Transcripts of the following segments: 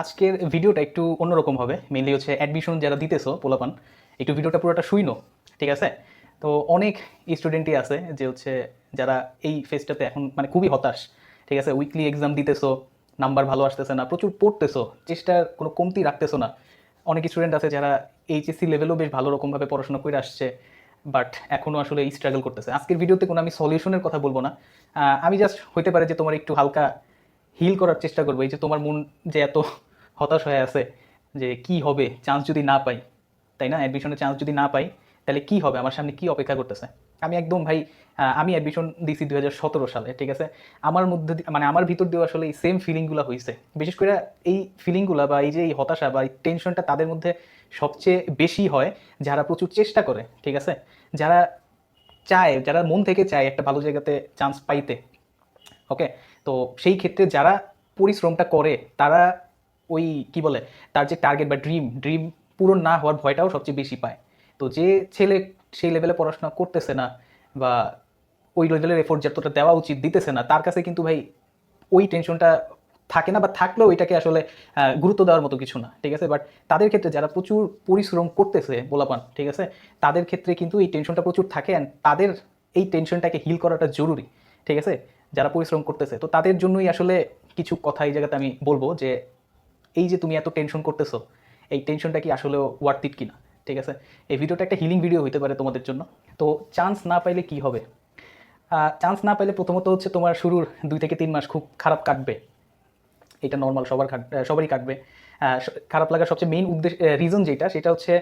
আজকের ভিডিওটা একটু অন্যরকম হবে। মেনলি হচ্ছে অ্যাডমিশন যারা দিতেছো পোলাপান, একটু ভিডিওটা পুরোটা শুইনো, ঠিক আছে? তো অনেক স্টুডেন্টই আছে যে হচ্ছে যারা এই ফেজটাতে এখন মানে খুবই হতাশ, ঠিক আছে? উইকলি এক্সাম দিতেছো নাম্বার ভালো আসতেছে না, প্রচুর পড়তেছো, চেষ্টার কোনো কমতি রাখতেছো না। অনেক স্টুডেন্ট আছে যারা এইচএসসি লেভেলও বেশ ভালো রকমভাবে পড়াশোনা করে আসছে বাট এখনও আসলে স্ট্রাগল করতেছে। আজকের ভিডিওতে কোনো আমি সলিউশনের কথা বলব না। আমি জাস্ট হইতে পারে যে তোমার একটু হালকা হিল করার চেষ্টা করব। এই যে তোমার মন যে এত হতাশ হয়ে আছে যে কি হবে চান্স যদি না পাই, তাই না? অ্যাডমিশনের চান্স যদি না পাই, তাহলে কি হবে? আমার সামনে কি অপেক্ষা করতেছে? আমি একদম ভাই আমি অ্যাডমিশন দিছি দু হাজার সতেরো সালে, ঠিক আছে? আমার মধ্যে মানে আমার ভিতর দিয়েও আসলে এই সেম ফিলিংগুলো হয়েছে বিশেষ করে এই ফিলিংগুলো বা এই যে এই হতাশা বা এই টেনশনটা তাদের মধ্যে সবচেয়ে বেশি হয় যারা প্রচুর চেষ্টা করে, ঠিক আছে? যারা চায়, যারা মন থেকে চায় একটা ভালো জায়গাতে চান্স পাইতে ওকে তো সেই ক্ষেত্রে যারা পরিশ্রমটা করে, তারা ওই কি বলে, তার যে টার্গেট বা ড্রিম ড্রিম পূরণ না হওয়ার ভয়টাও সবচেয়ে বেশি পায়। তো যে ছেলে সেই লেভেলে পড়াশোনা করতেছে না বা ওই লেভেলের এফোর্ট যতটা দেওয়া উচিত, দিতেছে না, তার কাছে কিন্তু ভাই ওই টেনশনটা থাকে না বা থাকলেও এটাকে আসলে গুরুত্ব দেওয়ার মতো কিছু না, ঠিক আছে? বাট তাদের ক্ষেত্রে যারা প্রচুর পরিশ্রম করতেছে, বলাপান, ঠিক আছে? তাদের ক্ষেত্রে কিন্তু এই টেনশনটা প্রচুর থাকে অ্যান্ড তাদের এই টেনশনটাকে হিল করাটা জরুরি, ঠিক আছে? যারা পরিশ্রম করতেছে, তো তাদের জন্যই আসলে কিছু কথা এই জায়গাতে আমি বলব যে এই যে তুমি এত টেনশন করতেছো, এই টেনশনটা কি আসলে ওয়ার্থ ইট কিনা? ঠিক আছে? এই ভিডিওটা একটা হিলিং ভিডিও হতে পারে তোমাদের জন্য। তো চান্স না পাইলে কি হবে? চান্স না পাইলে প্রথমত হচ্ছে তোমার শুরুর দুই থেকে তিন মাস খুব খারাপ কাটবে। এটা নর্মাল সবার সবারই কাটবে। খারাপ লাগার সবচেয়ে মেইন উদ্দেশ্য রিজন যেটা, সেটা হচ্ছে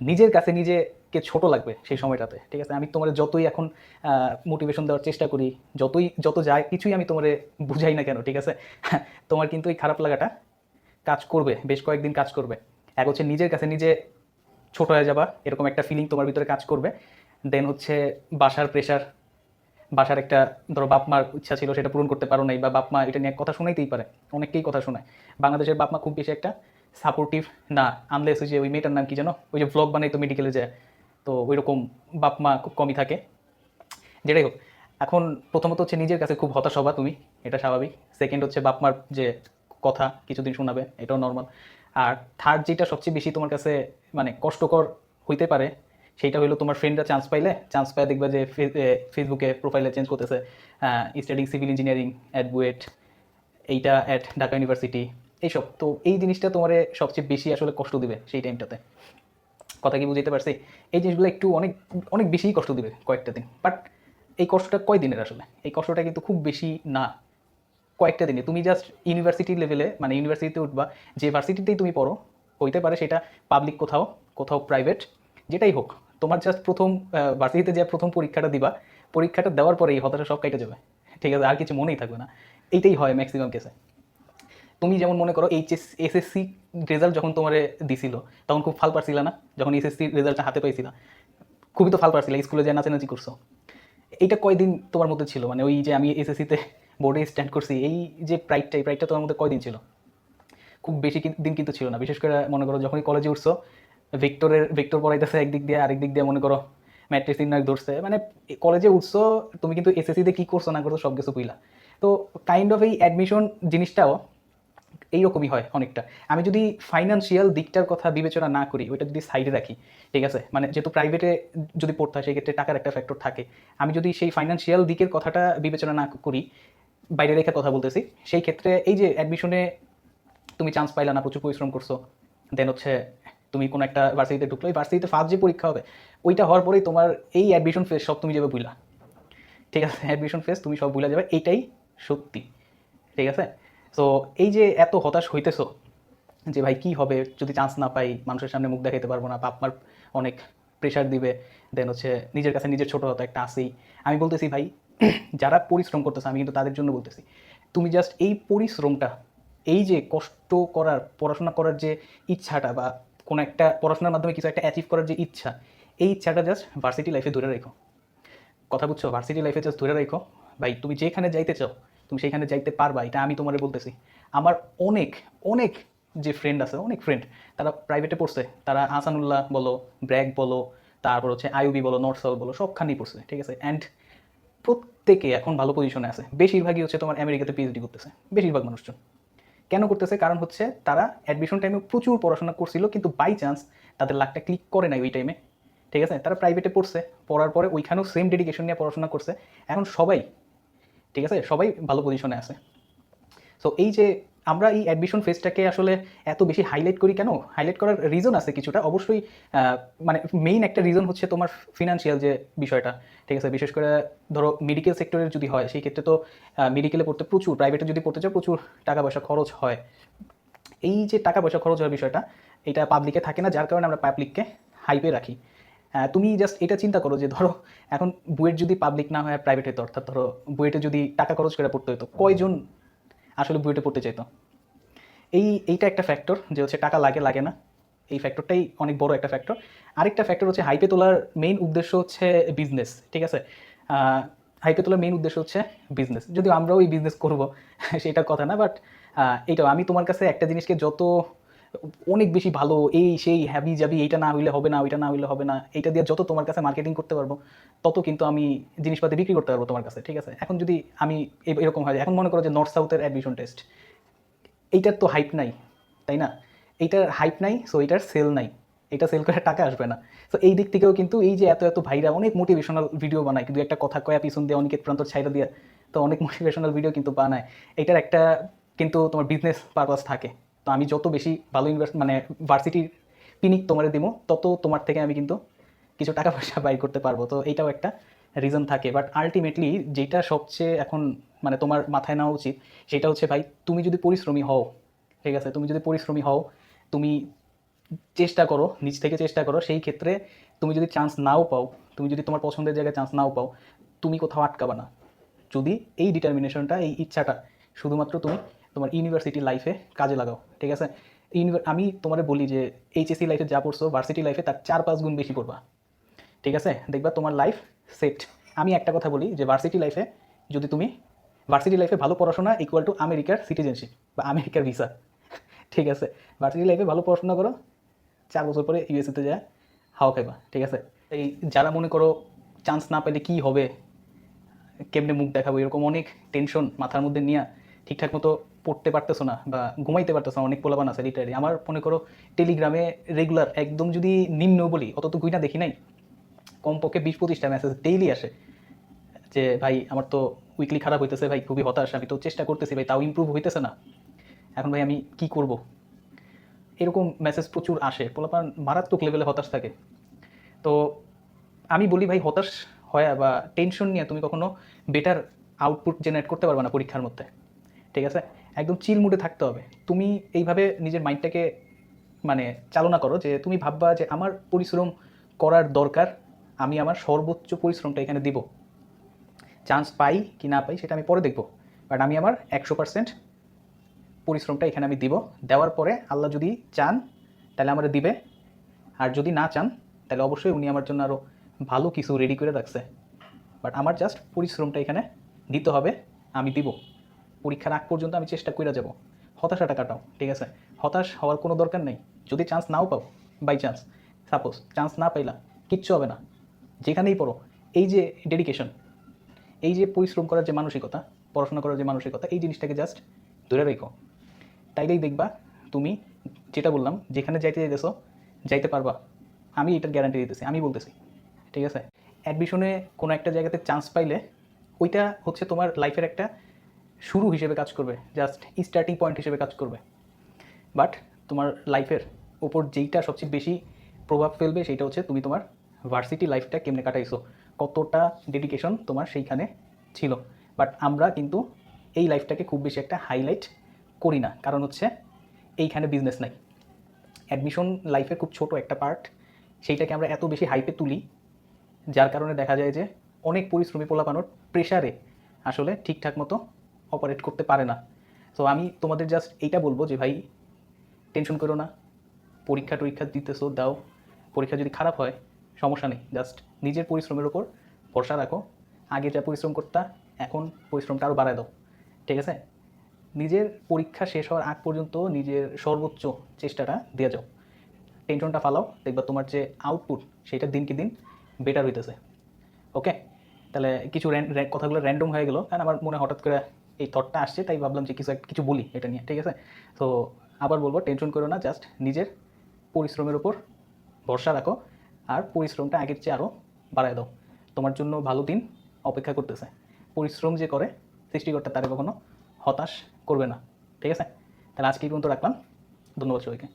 নিজের কাছে নিজেকে ছোট লাগবে সেই সময়টাতে। ঠিক আছে? আমি তোমার যতই এখন মোটিভেশন দেওয়ার চেষ্টা করি, যতই, যত যায় কিছুই আমি তোমারে বুঝাই না কেন, ঠিক আছে? তোমার কিন্তু এই খারাপ লাগাটা কাজ করবে, বেশ কয়েকদিন কাজ করবে। এক হচ্ছে নিজের কাছে নিজে ছোট হয়ে যাবা, এরকম একটা ফিলিং তোমার ভিতরে কাজ করবে। দেন হচ্ছে বাসার প্রেশার বাসার একটা ধরো বাপ মার ইচ্ছা ছিল সেটা পূরণ করতে পারো নাই বা বাপ মা এটা নিয়ে কথা শোনাইতেই পারে, অনেককেই কথা শোনায়। বাংলাদেশের বাপ মা খুব বেশি একটা সাপোর্টিভ না আনলেস ওই যে ওই মেয়েটার নাম কি জানো ওই যে ব্লগ বানাই তো মেডিকেলে যায়, তো ওই রকম বাপ মা খুব কমই থাকে। যেটাই হোক, এখন প্রথমত হচ্ছে নিজের কাছে খুব হতাশ হবা তুমি, এটা স্বাভাবিক। সেকেন্ড হচ্ছে বাপ মার যে কথা কিছুদিন শোনাবে, এটাও নর্মাল আর থার্ড যেটা সবচেয়ে বেশি তোমার কাছে মানে কষ্টকর হইতে পারে সেইটা হলো তোমার ফ্রেন্ডরা চান্স পাইলে চান্স পায় দেখবা যে ফেসবুকে প্রোফাইলে চেঞ্জ করতেছে studying civil engineering at BUET এইটা অ্যাট ঢাকা ইউনিভার্সিটি এইসব। তো এই জিনিসটা তোমার সবচেয়ে বেশি আসলে কষ্ট দিবে সেই টাইমটাতে কথা কি বুঝতে পারছি? এই জিনিসগুলো একটু অনেক অনেক বেশিই কষ্ট দিবে কয়েকটা দিন। বাট এই কষ্টটা কয় দিনের আসলে? এই কষ্টটা কিন্তু খুব বেশি না। কয়েকটা দিনে। তুমি জাস্ট ইউনিভার্সিটি লেভেলে মানে ইউনিভার্সিটিতে উঠবা, যে ভার্সিটিতেই তুমি পড়ো, হইতে পারে সেটা পাবলিক কোথাও কোথাও প্রাইভেট যেটাই হোক। তোমার জাস্ট প্রথম ভার্সিটিতে যে প্রথম পরীক্ষাটা দিবা, পরীক্ষাটা দেওয়ার পরে এই হতাশা সব কেটে যাবে। ঠিক আছে, আর কিছু মনেই থাকবে না। এইটাই হয় ম্যাক্সিমাম কেসে তুমি যেমন মনে করো এইচএস এসএসসি রেজাল্ট যখন তোমার দিছিল, তখন খুব ফাল পারছিল না? যখন এসএসসি রেজাল্টটা হাতে পাইছিল। খুবই তো ফাল পারছিল, স্কুলে যে নাচানাচি করছ। এইটা কয়দিন তোমার মধ্যে ছিল? মানে ওই যে আমি এসএসসিতে বোর্ডে স্ট্যান্ড করছি, এই যে প্রাইডটা এই প্রাইডটা তোমার মধ্যে কয়দিন ছিল? খুব বেশি দিন কিন্তু ছিল না। বিশেষ করে মনে করো যখনই কলেজে উঠছো ভিক্টরের ভিক্টর পড়াইতেছে একদিক দিয়ে, আরেক দিক দিয়ে মনে করো ম্যাট্রিক্স ইন্নাক ধরছে। মানে কলেজে উঠছো, তুমি কিন্তু এসএসসিতে কি করছ না করছ সব কিছু বুঝলা। তো কাইন্ড অফ এই অ্যাডমিশন জিনিসটাও এইরকমই হয় অনেকটা। আমি যদি ফাইন্যান্সিয়াল দিকটার কথা বিবেচনা না করি, ওইটা যদি সাইডে রাখি, ঠিক আছে? মানে যেহেতু প্রাইভেটে যদি পড়তে হয় সেক্ষেত্রে টাকার একটা ফ্যাক্টর থাকে। আমি যদি সেই ফাইন্যান্সিয়াল দিকের কথাটা বিবেচনা না করি বাইরে রেখে কথা বলতেছি। সেই ক্ষেত্রে এই যে অ্যাডমিশনে তুমি চান্স পাইলা না, প্রচুর পরিশ্রম করছ দেন হচ্ছে তুমি কোনো একটা ভার্সিটিতে ঢুকলো এই ভার্সিটিতে ফার্স্ট যে পরীক্ষা হবে, ওইটা হওয়ার পরেই তোমার এই অ্যাডমিশন ফেস সব তুমি যাবে বুঝলা ঠিক আছে? অ্যাডমিশন ফেস তুমি সব ভুলে যাবে এইটাই সত্যি। ঠিক আছে? তো এই যে এত হতাশ হইতেছো যে ভাই কি হবে, যদি চান্স না পাই, মানুষের সামনে মুখ দেখাইতে পারব না বাপ মার অনেক প্রেশার দিবে দেন হচ্ছে নিজের কাছে নিজের ছোটো হতো একটা আসেই আমি বলতেছি ভাই যারা পরিশ্রম করতেছে, আমি কিন্তু তাদের জন্য বলতেছি, তুমি জাস্ট এই পরিশ্রমটা, এই যে কষ্ট করার, পড়াশোনা করার যে ইচ্ছাটা বা কোনো একটা পড়াশোনার মাধ্যমে কিছু একটা অ্যাচিভ করার যে ইচ্ছা, এই ইচ্ছাটা জাস্ট ভার্সিটি লাইফে ধরে রেখো। কথা বুঝছ? ভার্সিটি লাইফে জাস্ট ধরে রেখো। ভাই, তুমি যেখানে যাইতে চাও, তুমি সেখানে যাইতে পারবা, এটা আমি তোমারে বলতেছি। আমার অনেক অনেক যে ফ্রেন্ড আছে, অনেক ফ্রেন্ড তারা প্রাইভেটে পড়ছে। তারা আসানুল্লাহ বলো, ব্র্যাক বলো, তারপর হচ্ছে আইউবি বলো নর্থসল বলো, সবখানেই পড়ছে, ঠিক আছে? অ্যান্ড প্রত্যেকে এখন ভালো পজিশনে আছে। বেশিরভাগই হচ্ছে তোমার আমেরিকাতে পিএইচডি করতেছে, বেশিরভাগ মানুষজন। কেন করতেছে? কারণ হচ্ছে তারা অ্যাডমিশন টাইমে প্রচুর পড়াশোনা করছিল, কিন্তু বাই চান্স তাদের লাকটা ক্লিক করে নাই ওই টাইমে ঠিক আছে? তারা প্রাইভেটে পড়ছে, পড়ার পরে ওইখানেও সেম ডেডিকেশন নিয়ে পড়াশোনা করছে। এখন সবাই, ঠিক আছে? সবাই ভালো পজিশনে আছে। সো এই যে আমরা এই অ্যাডমিশন ফেজটাকে আসলে এত বেশি হাইলাইট করি কেন? হাইলাইট করার রিজন আছে কিছুটা। অবশ্যই মানে মেইন একটা রিজন হচ্ছে তোমার ফিনান্সিয়াল যে বিষয়টা, ঠিক আছে? বিশেষ করে ধরো মেডিকেল সেক্টরের যদি হয়, সেই ক্ষেত্রে তো মেডিকেলে পড়তে প্রচুর প্রাইভেটে যদি পড়তে চাও, প্রচুর টাকা পয়সা খরচ হয়। এই যে টাকা পয়সা খরচ হওয়ার বিষয়টা, এটা পাবলিকে থাকে না, যার কারণে আমরা পাবলিককে হাইপে রাখি। তুমি জাস্ট এটা চিন্তা করো যে, ধরো, এখন বুয়েট যদি পাবলিক না হয় প্রাইভেট হতো অর্থাৎ ধরো, বুয়েটে যদি টাকা খরচ করে পড়তে হতো, কয়জন আসলে বুয়েটে পড়তে চাইতো। এই, এইটা একটা ফ্যাক্টর যে হচ্ছে টাকা লাগে লাগে না। এই ফ্যাক্টরটাই অনেক বড় একটা ফ্যাক্টর আরেকটা ফ্যাক্টর হচ্ছে হাইপে তোলার মেইন উদ্দেশ্য হচ্ছে বিজনেস ঠিক আছে? হাইপে তোলার মেইন উদ্দেশ্য হচ্ছে বিজনেস যদিও আমরাও এই বিজনেস করব সেটা কথা না বাট এইটাও আমি তোমার কাছে একটা জিনিসকে যত অনেক বেশি ভালো, এই সেই হ্যাবি যাবি এইটা না হইলে হবে না, ওইটা না হইলে হবে না, এইটা দিয়ে যত তোমার কাছে মার্কেটিং করতে পারব, তত কিন্তু আমি জিনিসপাতি বিক্রি করতে পারব তোমার কাছে, ঠিক আছে? এখন যদি আমি এরকম হয় এখন মনে করো যে নর্থ সাউথের অ্যাডমিশন টেস্ট এইটার তো হাইপ নাই, তাই না? এইটার হাইপ নাই সো এইটার সেল নাই, এটা সেল করে টাকা আসবে না। তো এই দিক থেকেও কিন্তু এই যে এত এত ভাইরা অনেক মোটিভেশনাল ভিডিও বানায়, কিন্তু একটা কথা কয়া পিছন দিয়ে অনেকের প্রান্ত ছাইরা দিয়ে, তো অনেক মোটিভেশনাল ভিডিও কিন্তু বানায়। এটার একটা কিন্তু তোমার বিজনেস পারপাস থাকে। তো আমি যত বেশি ভালো ইনভেস্ট মানে ভার্সিটির পিনিক তোমার দিব তত তোমার থেকে আমি কিন্তু কিছু টাকা পয়সা বাই করতে পারব। তো এইটাও একটা রিজন থাকে। বাট আলটিমেটলি যেটা সবচেয়ে এখন মানে তোমার মাথায় নেওয়া উচিত, সেটা হচ্ছে ভাই, তুমি যদি পরিশ্রমী হও, ঠিক আছে? তুমি যদি পরিশ্রমী হও, তুমি চেষ্টা করো, নিজ থেকে চেষ্টা করো, সেই ক্ষেত্রে তুমি যদি চান্স নাও পাও, তুমি যদি তোমার পছন্দের জায়গায় চান্স নাও পাও, তুমি কোথাও আটকাবা না। যদি এই ডিটারমিনেশনটা এই ইচ্ছাটা শুধুমাত্র তুমি তোমার ইউনিভার্সিটি লাইফে কাজে লাগাও, ঠিক আছে? আমি তোমারে বলি যে এইচএসসি লাইফে যা পড়ছো ভার্সিটি লাইফে তার চার পাঁচ গুণ বেশি পড়বা, ঠিক আছে? দেখবা তোমার লাইফ সেট আমি একটা কথা বলি যে ভার্সিটি লাইফে যদি তুমি ভার্সিটি লাইফে ভালো পড়াশোনা ইকুয়াল টু আমেরিকার সিটিজেনশিপ বা আমেরিকার ভিসা ঠিক আছে? ভার্সিটি লাইফে ভালো পড়াশোনা করো, চার বছর পরে ইউএসএতে যায় হাওয়া খাইবা, ঠিক আছে? এই যারা মনে করো চান্স না পেলে কি হবে, কেমনে মুখ দেখাবো, এরকম অনেক টেনশন মাথার মধ্যে নিয়ে ঠিকঠাক মতো পড়তে পারতেছো না বা ঘুমাইতে পারতেছো না, অনেক পোলাবান আছে লিটারি আমার মনে করো টেলিগ্রামে রেগুলার একদম যদি নিম্ন বলি অত তো গুইনা দেখি নাই, কমপক্ষে বিশ পঁচিশটা মেসেজ ডেইলি আসে যে, ভাই, আমার তো উইকলি খারাপ হইতেছে, ভাই, খুবই হতাশ, আমি তো চেষ্টা করতেছি, ভাই, তাও ইমপ্রুভ হইতেছে না। এখন ভাই, আমি কি করব? এরকম মেসেজ প্রচুর আসে। পোলাপান মারাত্মক লেভেলে হতাশ থাকে। তো আমি বলি, ভাই, হতাশ হয় বা টেনশন নিয়ে তুমি কখনো বেটার আউটপুট জেনারেট করতে পারবে না পরীক্ষার মধ্যে। ঠিক আছে? একদম চিল মুডে থাকতে হবে। তুমি এইভাবে নিজের মাইন্ডটাকে মানে চালনা করো যে তুমি ভাববা যে আমার পরিশ্রম করার দরকার, আমি আমার সর্বোচ্চ পরিশ্রমটা এখানে দিব। চান্স পাই কি না পাই সেটা আমি পরে দেখব। বাট আমি আমার একশো পার্সেন্ট পরিশ্রমটা এখানে আমি দিব। দেওয়ার পরে আল্লাহ যদি চান, তাহলে আমার দিবে। আর যদি না চান, তাহলে অবশ্যই উনি আমার জন্য আরও ভালো কিছু রেডি করে রাখছে। বাট আমার জাস্ট পরিশ্রমটা এখানে দিতে হবে, আমি দিব। পরীক্ষার আগ পর্যন্ত আমি চেষ্টা করে যাব। হতাশাটা কাটাও, ঠিক আছে? হতাশ হওয়ার কোনো দরকার নেই। যদি চান্স নাও পাও বাই চান্স সাপোজ চান্স না পাইলা, কিচ্ছু হবে না। যেখানেই পড়ো, এই যে ডেডিকেশন এই যে পরিশ্রম করার যে মানসিকতা, পড়াশোনা করার যে মানসিকতা, এই জিনিসটাকে জাস্ট ধরে রেখো। তাইলেই দেখবা তুমি যেটা বললাম, যেখানে যাইতে যেতেছো যাইতে পারবা। আমি এটার গ্যারান্টি দিতেছি, আমি বলতেছি, ঠিক আছে? অ্যাডমিশনে কোনো একটা জায়গাতে চান্স পাইলে, ওইটা হচ্ছে তোমার লাইফের একটা শুরু হিসেবে কাজ করবে জাস্ট স্টার্টিং পয়েন্ট হিসেবে কাজ করবে। বাট তোমার লাইফের ওপর যেইটা সবচেয়ে বেশি প্রভাব ফেলবে সেটা হচ্ছে তুমি তোমার ভার্সিটি লাইফটা কেমনে কাটাইছো, কতটা ডেডিকেশন তোমার সেইখানে ছিল। বাট আমরা কিন্তু এই লাইফটাকে খুব বেশি একটা হাইলাইট করি না, কারণ হচ্ছে এইখানে বিজনেস নাই। অ্যাডমিশন লাইফের খুব ছোট একটা পার্ট সেইটাকে আমরা এত বেশি হাইপে তুলি, যার কারণে দেখা যায় যে অনেক পরিশ্রমী পোলাপানোর প্রেশারে আসলে ঠিকঠাক মতো অপারেট করতে পারে না। তো আমি তোমাদের জাস্ট এইটা বলব যে ভাই টেনশন করো না। পরীক্ষা টরীক্ষা দিতেছো দাও। পরীক্ষা যদি খারাপ হয়, সমস্যা নেই। জাস্ট নিজের পরিশ্রমের ওপর ভরসা রাখো। আগে যা পরিশ্রম করতা, এখন পরিশ্রমটা আরও বাড়ায় দাও। ঠিক আছে? নিজের পরীক্ষা শেষ হওয়ার আগ পর্যন্ত নিজের সর্বোচ্চ চেষ্টাটা দিয়ে যাও। টেনশনটা ফালাও। দেখবা তোমার যে আউটপুট সেটা দিনকে দিন বেটার হইতেছে। ওকে তাহলে কিছু কথাগুলো র্যান্ডম হয়ে গেলো। কারণ আমার মনে হঠাৎ করে এই থটটা আসছে, তাই ভাবলাম যে কিছু কিছু বলি এটা নিয়ে, ঠিক আছে? তো আবার বলব টেনশন করো না জাস্ট নিজের পরিশ্রমের ওপর ভরসা রাখো, আর পরিশ্রমটা আগের চেয়ে আরও বাড়ায় দাও। তোমার জন্য ভালো দিন অপেক্ষা করতেছে। পরিশ্রম যে করে সৃষ্টিকর্তা, তারা কখনো হতাশ করবে না, ঠিক আছে? তাহলে আজকেই পর্যন্ত রাখলাম। ধন্যবাদ সবাইকে।